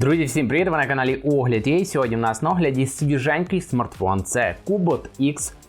Друзі, всім привіт! Ви на каналі Огляд є. Сьогодні в нас на огляді свіженький смартфон. Це Cubot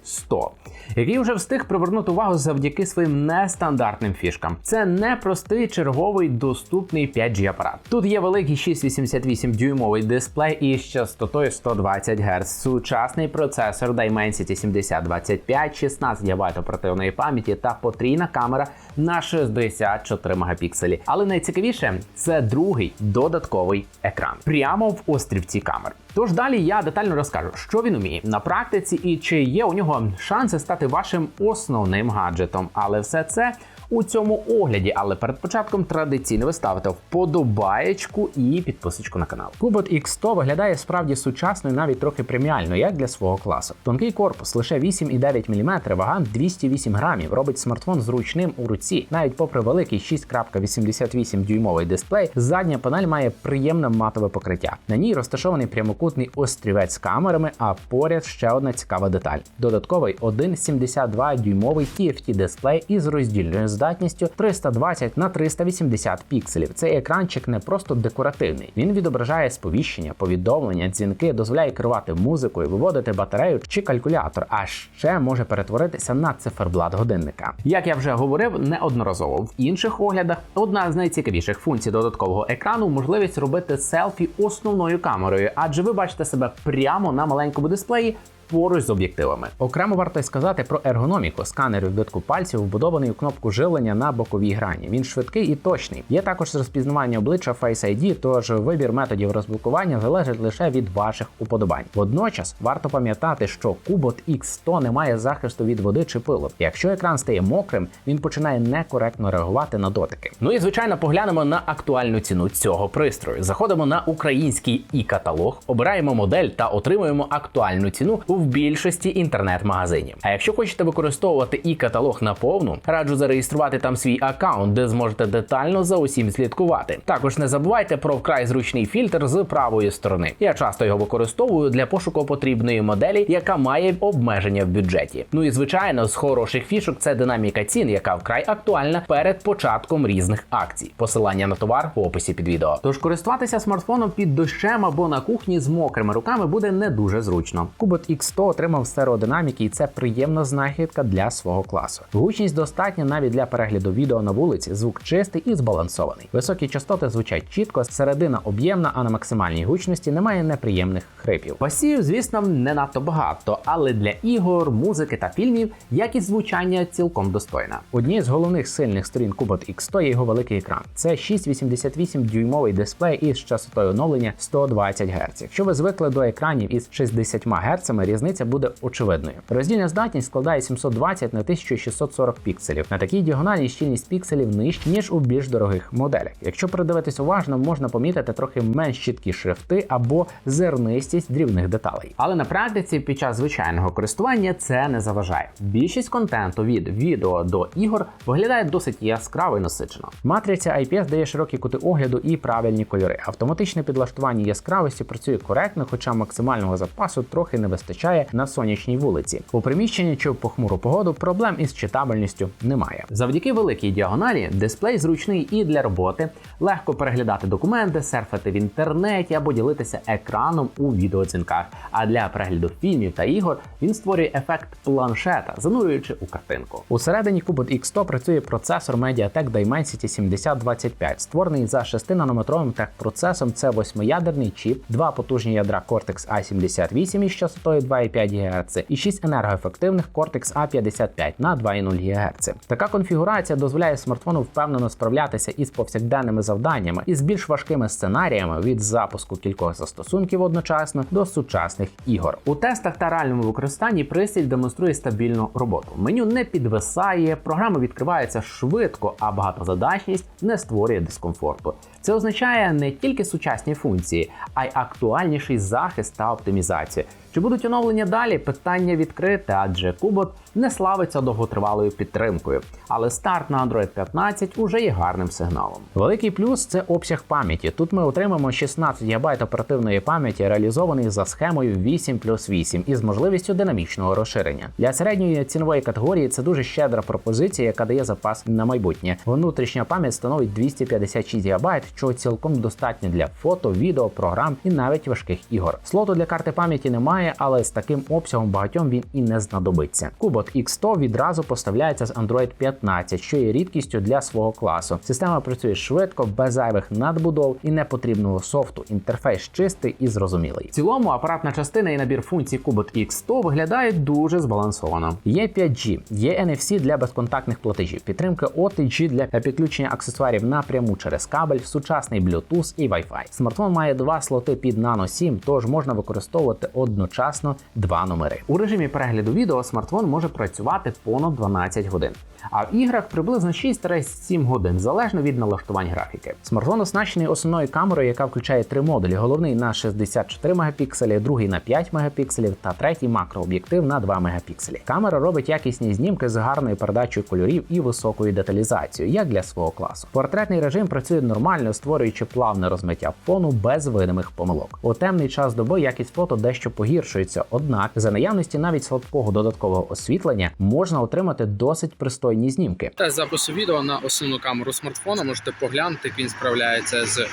X100, який вже встиг привернути увагу завдяки своїм нестандартним фішкам. Це не простий черговий доступний 5G апарат. Тут є великий 688 дюймовий дисплей із частотою 120 Гц, сучасний процесор Dimensity 7025, 16 ГБ оперативної пам'яті та потрійна камера на 64 мегапікселі. Але найцікавіше це другий додатковий екран прямо в острівці камер. Тож далі я детально розкажу, що він уміє на практиці і чи є у нього шанси стати вашим основним гаджетом. Але все це у цьому огляді. Але перед початком традиційно ви ставите вподобаєчку і підписочку на канал. Cubot X100 виглядає справді сучасно і навіть трохи преміально, як для свого класу. Тонкий корпус лише 8,9 мм, вага 208 грамів, робить смартфон зручним у руці. Навіть попри великий 6,88 дюймовий дисплей, задня панель має приємне матове покриття. На ній розташований прямокутний острівець з камерами, а поряд ще одна цікава деталь: додатковий 1,72 дюймовий TFT дисплей із роздільною здатністю 320 на 380 пікселів. Цей екранчик не просто декоративний. Він відображає сповіщення, повідомлення, дзвінки, дозволяє керувати музикою, виводити батарею чи калькулятор, а ще може перетворитися на циферблат годинника. Як я вже говорив неодноразово в інших оглядах, одна з найцікавіших функцій додаткового екрану можливість робити селфі основною камерою, адже ви бачите себе прямо на маленькому дисплеї. Поруч з об'єктивами Окремо варто й сказати про ергономіку. Сканер відбитку пальців вбудований у кнопку живлення на боковій грані. Він швидкий і точний. Є також розпізнавання обличчя Face ID, тож вибір методів розблокування залежить лише від ваших уподобань. Водночас варто пам'ятати, що Cubot X100 не має захисту від води чи пилу. Якщо екран стає мокрим, він починає некоректно реагувати на дотики. Ну і звичайно поглянемо на актуальну ціну цього пристрою. Заходимо на український і каталог, обираємо модель та отримуємо актуальну ціну в більшості інтернет-магазинів. А якщо хочете використовувати і каталог наповну, раджу зареєструвати там свій аккаунт, де зможете детально за усім слідкувати. Також не забувайте про вкрай зручний фільтр з правої сторони. Я часто його використовую для пошуку потрібної моделі, яка має обмеження в бюджеті. Ну і звичайно, з хороших фішок це динаміка цін, яка вкрай актуальна перед початком різних акцій. Посилання на товар в описі під відео. Тож користуватися смартфоном під дощем або на кухні з мокрими руками буде не дуже зручно. Cubot X100 отримав стереодинаміки, і це приємна знахідка для свого класу. Гучність достатня навіть для перегляду відео на вулиці, звук чистий і збалансований. Високі частоти звучать чітко, середина об'ємна, а на максимальній гучності немає неприємних хрипів. Басів, звісно, не надто багато, але для ігор, музики та фільмів якість звучання цілком достойна. Однією з головних сильних сторін Cubot X100 є його великий екран. Це 6,88 дюймовий дисплей із частотою оновлення 120 Гц. Якщо ви звикли до екранів із 60 Гц, різниця буде очевидною. Роздільна здатність складає 720 на 1640 пікселів. На такій діагоналі щільність пікселів нижча, ніж у більш дорогих моделях. Якщо придивитись уважно, можна помітити трохи менш чіткі шрифти або зернистість дрібних деталей. Але на практиці під час звичайного користування це не заважає. Більшість контенту від відео до ігор виглядає досить яскраво і насичено. Матриця IPS дає широкі кути огляду і правильні кольори. Автоматичне підлаштування яскравості працює коректно, хоча максимального запасу трохи не вистачає на сонячній вулиці. У приміщенні чи в похмуру погоду проблем із читабельністю немає. Завдяки великій діагоналі дисплей зручний і для роботи, легко переглядати документи, серфити в інтернеті або ділитися екраном у відеодзвінках. А для перегляду фільмів та ігор він створює ефект планшета, занурюючи у картинку. Усередині Cubot X100 працює процесор Mediatek Dimensity 7025, створений за 6-нанометровим техпроцесом. Це восьмиядерний чіп, два потужні ядра Cortex A78 із частотою 2,5 ГГц і 6 енергоефективних Cortex A55 на 2,0 ГГц. Така конфігурація дозволяє смартфону впевнено справлятися із повсякденними завданнями і з більш важкими сценаріями від запуску кількох застосунків одночасно до сучасних ігор. У тестах та реальному використанні пристрій демонструє стабільну роботу. Меню не підвисає, програма відкривається швидко, а багатозадачність не створює дискомфорту. Це означає не тільки сучасні функції, а й актуальніший захист та оптимізацію. Чи будуть оновлені оновлення далі питання відкрите, адже Кубот не славиться довготривалою підтримкою. Але старт на Android 15 уже є гарним сигналом. Великий плюс це обсяг пам'яті. Тут ми отримаємо 16 ГБ оперативної пам'яті, реалізований за схемою 8 плюс 8 із можливістю динамічного розширення. Для середньої цінової категорії це дуже щедра пропозиція, яка дає запас на майбутнє. Внутрішня пам'ять становить 256 ГБ, чого цілком достатньо для фото, відео, програм і навіть важких ігор. Слоту для карти пам'яті немає, але з таким обсягом багатьом він і не знадобиться. Cubot X100 відразу поставляється з Android 15, що є рідкістю для свого класу. Система працює швидко, без зайвих надбудов і непотрібного софту. Інтерфейс чистий і зрозумілий. В цілому апаратна частина і набір функцій Cubot X100 виглядають дуже збалансовано. Є 5G, є NFC для безконтактних платежів, підтримка OTG для підключення аксесуарів напряму через кабель, сучасний Bluetooth і Wi-Fi. Смартфон має два слоти під Nano SIM, тож можна використовувати одночасно два номери. У режимі перегляду відео смартфон може працювати понад 12 годин, а в іграх приблизно 6-7 годин залежно від налаштувань графіки. Смартфон оснащений основною камерою, яка включає три модулі: головний на 64 мегапікселі, другий на 5 мегапікселів та третій макрооб'єктив на 2 мегапікселі. Камера робить якісні знімки з гарною передачею кольорів і високою деталізацією, як для свого класу. Портретний режим працює нормально, створюючи плавне розмиття фону без видимих помилок. У темний час доби якість фото дещо погіршується, однак за наявності навіть слабкого додаткового освітлення можна отримати досить пристойні знімки. Тест запису відео на основну камеру смартфона можете поглянути, як він справляється з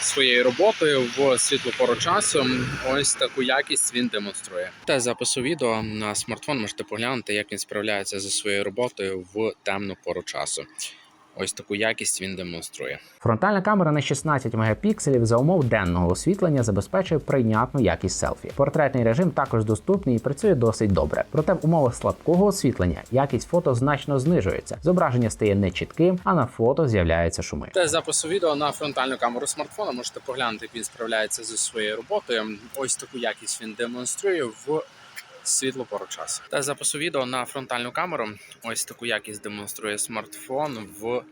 своєю роботою в світлу пору часу. Ось таку якість він демонструє. Тест запису відео на смартфон можете поглянути, як він справляється зі своєю роботою в темну пору часу. Ось таку якість він демонструє. Фронтальна камера на 16 мегапікселів за умов денного освітлення забезпечує прийнятну якість селфі. Портретний режим також доступний і працює досить добре. Проте в умовах слабкого освітлення якість фото значно знижується. Зображення стає нечітким, а на фото з'являються шуми. Тест запису відео на фронтальну камеру смартфона можете поглянути, як він справляється зі своєю роботою. Ось таку якість він демонструє в світло пору часу. Та запису відео на фронтальну камеру. Ось таку якість демонструє смартфон в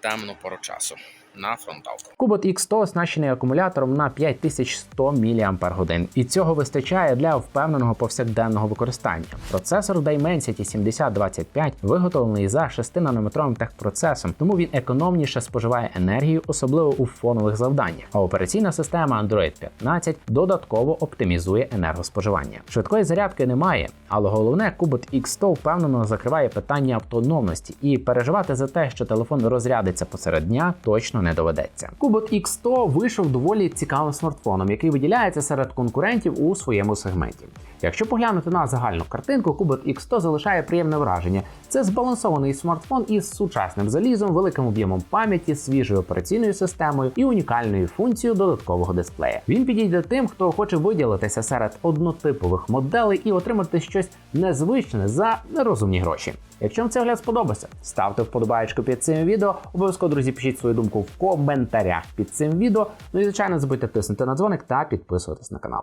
темну пору часу на фронталку. Cubot X100 оснащений акумулятором на 5100 мАч, і цього вистачає для впевненого повсякденного використання. Процесор Dimensity 7025 виготовлений за 6-нанометровим техпроцесом, тому він економніше споживає енергію, особливо у фонових завданнях. А операційна система Android 15 додатково оптимізує енергоспоживання. Швидкої зарядки немає, але головне, Cubot X100 впевнено закриває питання автономності, і переживати за те, що телефон розрядиться посеред дня, точно не доведеться. Cubot X100 вийшов доволі цікавим смартфоном, який виділяється серед конкурентів у своєму сегменті. Якщо поглянути на загальну картинку, Cubot X100 залишає приємне враження. Це збалансований смартфон із сучасним залізом, великим об'ємом пам'яті, свіжою операційною системою і унікальною функцією додаткового дисплея. Він підійде тим, хто хоче виділитися серед однотипових моделей і отримати щось незвичне за нерозумні гроші. Якщо вам цей огляд сподобався, ставте вподобаєчку під цим відео. Обов'язково, друзі, пишіть свою думку в коментарях під цим відео. Ну і звичайно, забудьте тиснути на дзвоник та підписуватись на канал.